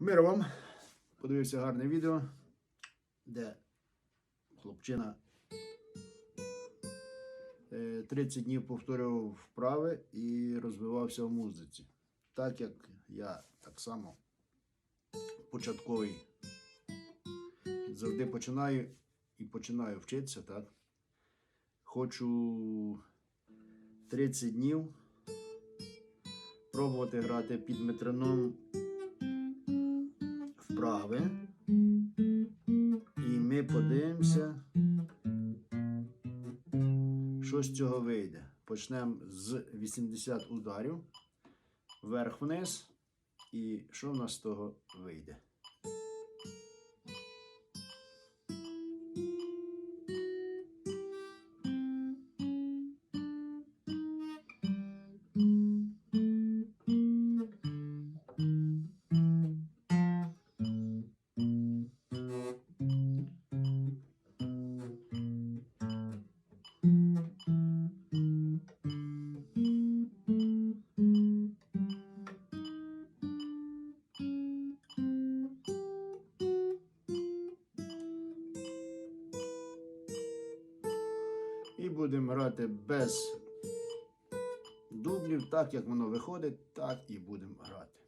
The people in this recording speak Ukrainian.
Мир вам! Подивився гарне відео, де хлопчина е, 30 днів повторював вправи і розвивався в музиці. Так як я так само початковий завжди починаю і починаю вчитися, так? Хочу 30 днів пробувати грати під метроном вправи. І ми подивимося, що з цього вийде. Почнемо з 80 ударів вверх-вниз. І що в нас з того вийде? І будемо грати без дублів, так як воно виходить, так і будемо грати.